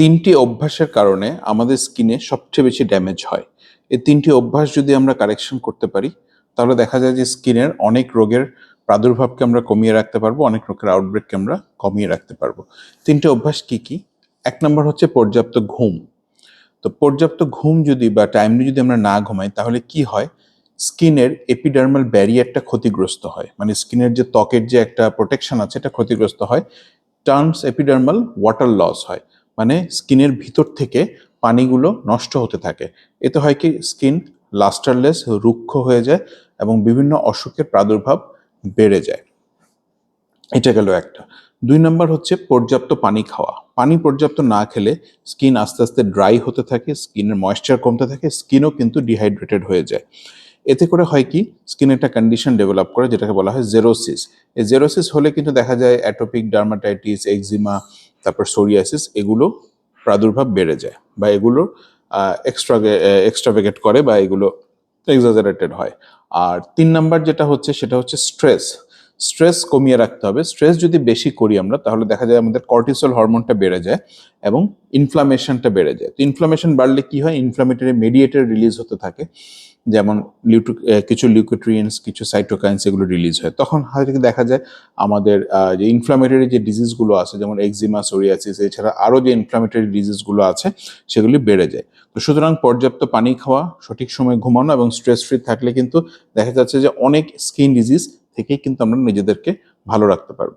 তিনটি অভ্যাসের কারণে আমাদের স্কিনে সবচেয়ে বেশি ড্যামেজ হয়। এই তিনটি অভ্যাস যদি আমরা কারেকশন করতে পারি, তাহলে দেখা যায় যে স্কিনের অনেক রোগের প্রাদুর্ভাবকে আমরা কমিয়ে রাখতে পারব, অনেক রোগের আউটব্রেককে আমরা কমিয়ে রাখতে পারব। তিনটি অভ্যাস কি কি? এক নম্বর হচ্ছে পর্যাপ্ত ঘুম। তো পর্যাপ্ত ঘুম যদি বা টাইমলি যদি আমরা না ঘুমাই, তাহলে কি হয়? স্কিনের এপিডার্মাল ব্যারিয়ারটা ক্ষতিগ্রস্ত হয়। মানে স্কিনের যে ত্বকের যে একটা প্রোটেকশন আছে, এটা ক্ষতিগ্রস্ত হয়। টার্মস এপিডার্মাল ওয়াটার লস হয়। মানে স্কিনের ভিতর থেকে পানিগুলো নষ্ট হতে থাকে। এতে হয় কি? স্কিন লাস্টারলেস, রুক্ষ হয়ে যায় এবং বিভিন্ন অসুখের প্রাদুর্ভাব বেড়ে যায়। এটা গেল একটা। দুই নম্বর হচ্ছে পর্যাপ্ত পানি খাওয়া। পানি পর্যাপ্ত না খেলে স্কিন আস্তে আস্তে ড্রাই হতে থাকে, স্কিনের ময়েশ্চার কমতে থাকে, স্কিনও কিন্তু ডিহাইড্রেটেড হয়ে যায়। এতে করে হয় কি? স্কিনে একটা কন্ডিশন ডেভেলপ করে যেটাকে বলা হয় জেরোসিস। এই জেরোসিস হলে কিন্তু দেখা যায় অ্যাটোপিক ডার্মাটাইটিস এক্সিমা তারপর সোরিয়াসিস এগুলো প্রাদুর্ভাব বেড়ে যায় বা এগুলো এক্সট্রা এক্সট্রাভেগেট করে বা এগুলো এক্সাজারেটেড হয়। আর তিন নাম্বার যেটা হচ্ছে, সেটা হচ্ছে স্ট্রেস স্ট্রেস কমিয়ে রাখতে হবে। স্ট্রেস যদি বেশি করি আমরা, তাহলে দেখা যায় আমাদের কর্টিসল হরমোনটা বেড়ে যায় এবং ইনফ্লামেশনটা বেড়ে যায়। তো ইনফ্লামেশন বাড়লে কি হয়? ইনফ্লামেটরি মেডিয়েটর রিলিজ হতে থাকে। যেমন লিউটু কিছু লিউকোট্রিয়েন্টস কিছু সাইটোকাইন্স এগুলো রিলিজ হয়। তখন হয়তো দেখা যায় আমাদের যে ইনফ্লামেটরি যে ডিজিজগুলো আছে, যেমন এক্সিমা সোরিয়াসিস এছাড়া আরও যে ইনফ্লামেটরি ডিজিজগুলো আছে, সেগুলি বেড়ে যায়। তো সুতরাং পর্যাপ্ত পানি খাওয়া, সঠিক সময় ঘুমানো এবং স্ট্রেস ফ্রি থাকলে কিন্তু দেখা যাচ্ছে যে অনেক স্কিন ডিজিজ থেকেই কিন্তু আমরা নিজেদেরকে ভালো রাখতে পারব।